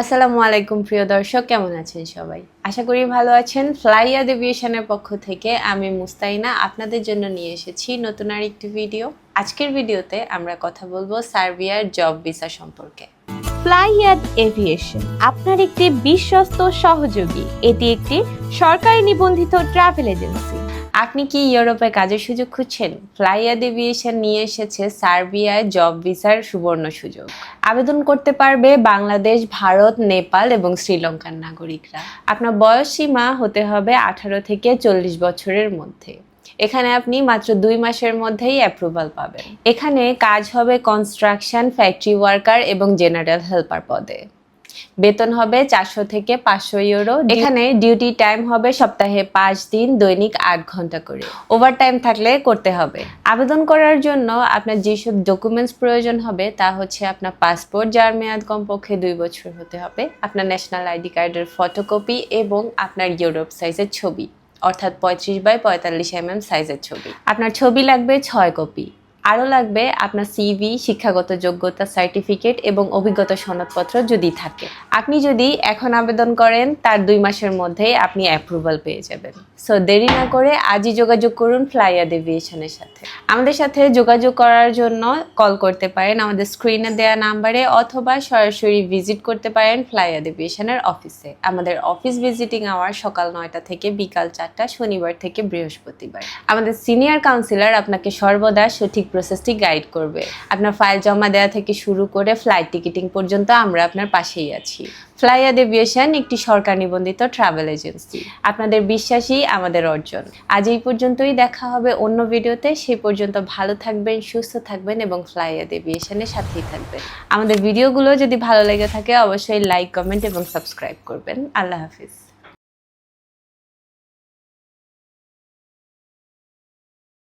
আসসালামু আলাইকুম, প্রিয় দর্শক। কেমন আছেন সবাই? আশা করি ভালো আছেন। ফ্লাইয়াদ এভিয়েশনের পক্ষ থেকে আমি মুস্তাইনা আপনাদের জন্য নিয়ে এসেছি নতুন আর একটি ভিডিও। আজকের ভিডিওতে আমরা কথা বলব সার্বিয়ার জব ভিসা সম্পর্কে। ফ্লাইয়াদ এভিয়েশন আপনার একটি বিশ্বস্ত সহযোগী। এটি একটি সরকারি নিবন্ধিত ট্রাভেল এজেন্সি। আপনি কি ইউরোপে কাজের সুযোগ খুঁজছেন? ফ্লাইয়াদ এভিয়েশন নিয়ে এসেছে সার্বিয়ায় জব ভিসার সুবর্ণ সুযোগ। আবেদন করতে পারবে বাংলাদেশ, ভারত, নেপাল এবং শ্রীলঙ্কার নাগরিকরা। আপনার বয়স সীমা হতে হবে আঠারো থেকে চল্লিশ বছরের মধ্যে। এখানে আপনি মাত্র দুই মাসের মধ্যেই অ্যাপ্রুভাল পাবেন। এখানে কাজ হবে কনস্ট্রাকশন ফ্যাক্টরি ওয়ার্কার এবং জেনারেল হেল্পার পদে। বেতন হবে চারশো থেকে পাঁচশো ইউরো। এখানে ডিউটি টাইম হবে সপ্তাহে পাঁচ দিন, দৈনিক আট ঘণ্টা করে। ওভার টাইম থাকলে করতে হবে। আবেদন করার জন্য আপনার যেসব ডকুমেন্টস প্রয়োজন হবে, তা হচ্ছে আপনার পাসপোর্ট যার মেয়াদ কমপক্ষে দুই বছর হতে হবে, আপনার ন্যাশনাল আইডি কার্ডের ফটোকপি এবং আপনার ইউরোপ সাইজের ছবি, অর্থাৎ পঁয়ত্রিশ বাই পঁয়তাল্লিশ এম এম সাইজের ছবি। আপনার ছবি লাগবে ছয় কপি আরও লাগবে আপনার সিভি শিক্ষাগত যোগ্যতা সার্টিফিকেট এবং অভিজ্ঞতা সনদপত্র যদি থাকে। আপনি যদি এখন আবেদন করেন, তার দুই মাসের মধ্যেই আপনি অ্যাপ্রুভাল পেয়ে যাবেন। সো দেরি না করে আজই যোগাযোগ করুন ফ্লাইয়ার এভিয়েশনের সাথে। আমাদের সাথে যোগাযোগ করার জন্য কল করতে পারেন আমাদের স্ক্রিনে দেওয়া নাম্বারে অথবা সরাসরি ভিজিট করতে পারেন ফ্লাইয়ার এভিয়েশনের অফিসে আমাদের অফিস ভিজিটিং আওয়ার সকাল নয়টা থেকে বিকাল চারটা, শনিবার থেকে বৃহস্পতিবার। আমাদের সিনিয়র কাউন্সিলর আপনাকে সর্বদা সঠিক প্রসেসটি গাইড করবে। আপনার ফাইল জমা দেওয়া থেকে শুরু করে ফ্লাইট টিকিটিং পর্যন্ত আমরা আপনার পাশেই আছি। ফ্লাইয়াদ এভিয়েশন একটি সরকার নিবন্ধিত ট্রাভেল এজেন্সি আপনাদের বিশ্বাসই আমাদের অর্জন। আজ এই পর্যন্তই, দেখা হবে অন্য ভিডিওতে সেই পর্যন্ত ভালো থাকবেন, সুস্থ থাকবেন এবং ফ্লাইয়াদ এভিয়েশনের সাথেই থাকবেন। আমাদের ভিডিওগুলো যদি ভালো লেগে থাকে, অবশ্যই লাইক কমেন্ট এবং সাবস্ক্রাইব করবেন। আল্লাহ হাফিজ।